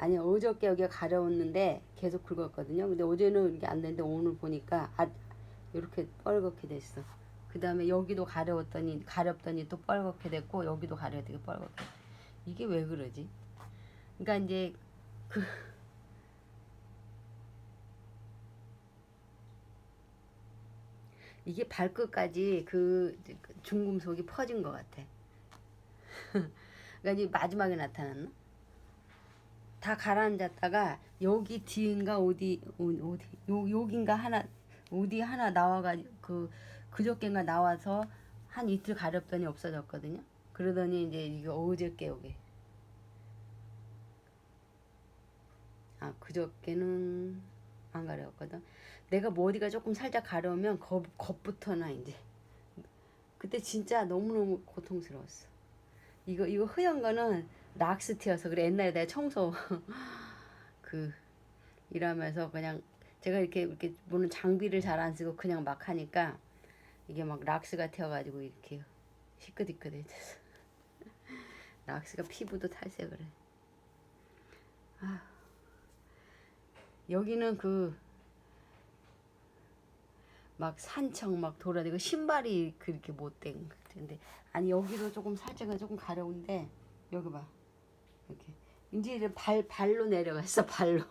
아니 어저께 여기 가려웠는데 계속 긁었거든요. 근데 어제는 이게 안 되는데 오늘 보니까 아 이렇게 뻘겋게 됐어. 그 다음에 여기도 가려웠더니 가렵더니 또 뻘겋게 됐고 여기도 가려웠더니 뻘겋게. 이게 왜 그러지? 그러니까 이제 그 이게 발끝까지 그 중금속이 퍼진 것 같아. 그러니까 이제 마지막에 나타났나? 다 가라앉았다가 여기 뒤인가 어디 어- 어디 요 여긴가 하나 어디 하나 나와가지고 그 그저께인가 나와서 한 이틀 가렵더니 없어졌거든요. 그러더니 이제 이거 어저께 여기 아 그저께는 안 가려웠거든. 내가 뭐 어디가 조금 살짝 가려우면 겁 겁부터 나 이제 그때 진짜 너무 너무 고통스러웠어. 이거 이거 흐연 거는 락스티여서 그래 옛날에 내가 청소 그 일하면서 그냥 제가 이렇게 이렇게 무는 장비를 잘 안 쓰고 그냥 막 하니까 이게 막 락스가 튀어가지고 이렇게 시끄디끄해져서 락스가 피부도 탈색을 해. 아 여기는 그 막 산청 막 돌아다니고 신발이 그렇게 못된 것 같은데. 아니 여기도 조금 살짝은 조금 가려운데 여기 봐. 이렇게. 이제 발 발로 내려갔어 발로